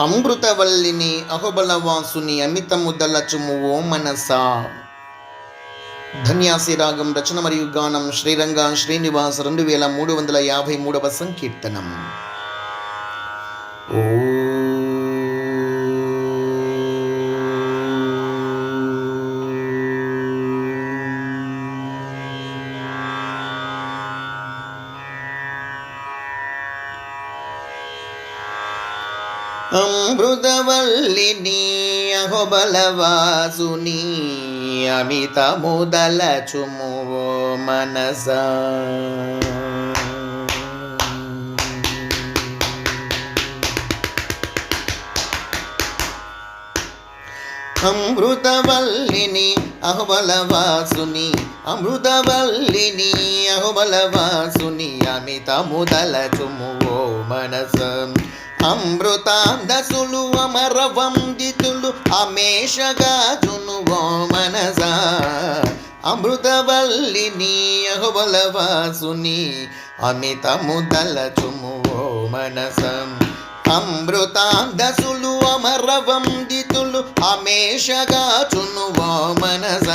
అమృతవల్లిని అహోబలవాసుని అమితముదలచుము ఓ మనసా. ధన్యాసి రాగం రచన మరియు గానం శ్రీరంగ శ్రీనివాస్ రెండు వేల మూడు వందల యాభై మూడవ సంకీర్తనం. ఓ అమృతవల్లిని అహోబలవాసుని అమిత ముదల చుమువో మనస అమృతవల్లిని అహుబలవాసుని అమృతవల్లిని అహుబలవాసుని అమిత ముదల చుమువో మనసం. అమృతాందసులు అమర వందితులు అమేషగా జునువో మనస అమృతవల్లిని అహుబలవాసుని అమితము దలచుము చుమువో మనస. అమృతాందసులు అమర వందితులు అమేషగా చునువో మనస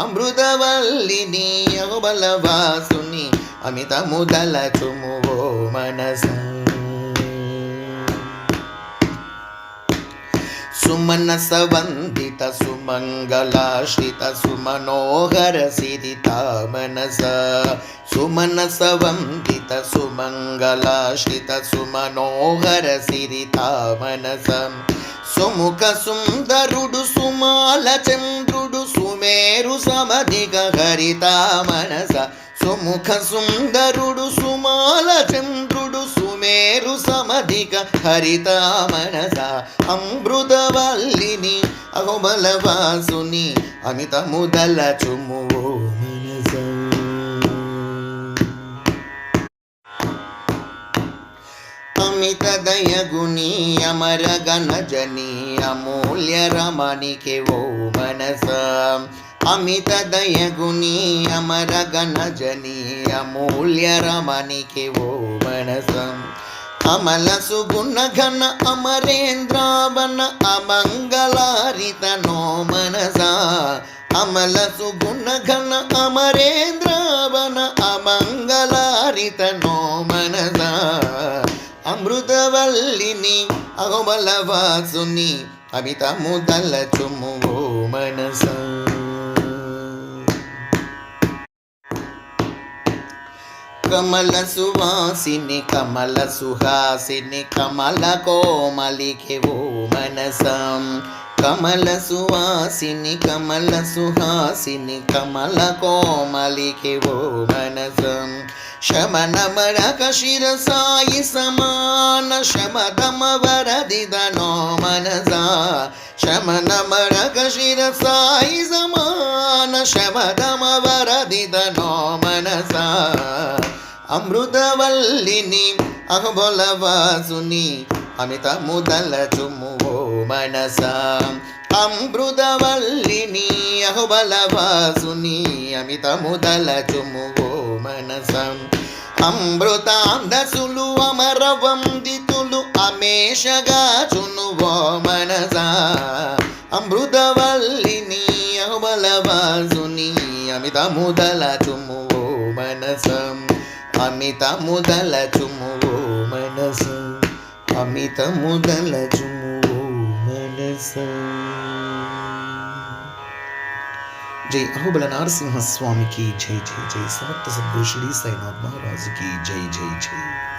అమృతవల్లిని అహుబలవాసుని అమితము దలచుము చుమువో మనస. సుమనస వందిత సుమంగళాశ్రిత సుమనోహర సిరిత మనస సుమనస వందిత సుమంగళాశ్రిత సుమనోహర సిరిత మనస సుముఖ సుందరుడు సుమాల చంద్రుడు సుమేరు సమధిక హరిత మనస సుముఖ సుందరుడు సుమాల చంద్రుడు మధిక హరిత మనస అమృతవల్లిని అహోబలవాసుని అమిత ముదల చుము మనస. అమిత దయగుని అమర గణజని అమూల్య రమణికి ఓ మనస. అమిత దయగుని అమర గణజని అమూల్య రమణికి ఓ మనసం. అమల సుగుణ ఘన అమరేంద్రావన అమంగళారిత నో మనస అమల సుగుణ ఘన అమరేంద్రావన అమంగళారిత నో మనస అమృతవల్లిని అహోబలవాసుని అమితము దళచుము ఓ మనసా. కమల సువాసిని కమల సుహాసిని కమల కోమలికి ఓ మనసం. కమల సువాసిని కమల సుహాసిని కమల కోమలికి ఓ మనసం. శమనమరక శిరసాయి సమాన శమదమ వరదిదనో మనసా. శమనమరక శిరసాయి సమాన శమదమ వరదిదనో మనసా. అమృతవల్లిని అహబొలవాసుని అమిత ముదల చుమువో మనస. అమృతవల్లిని అహుబలవాసుని అమిత ముదల చుమువో మనస. అమృతాందసులు అమరవందితులు అమేషగా చునువో మనస. అమృతవల్లిని అహుబలవాసుని అమిత ముదల చుమువో మనసం. అమిత ముదల మనసు. మనస అమిత ముదల చుమువో జై అహుబల నరసింహస్వామికి జై జై జై. సమర్థ సద్గురు శ్రీ సైనాథ్ మహారాజుకి జై జై జై.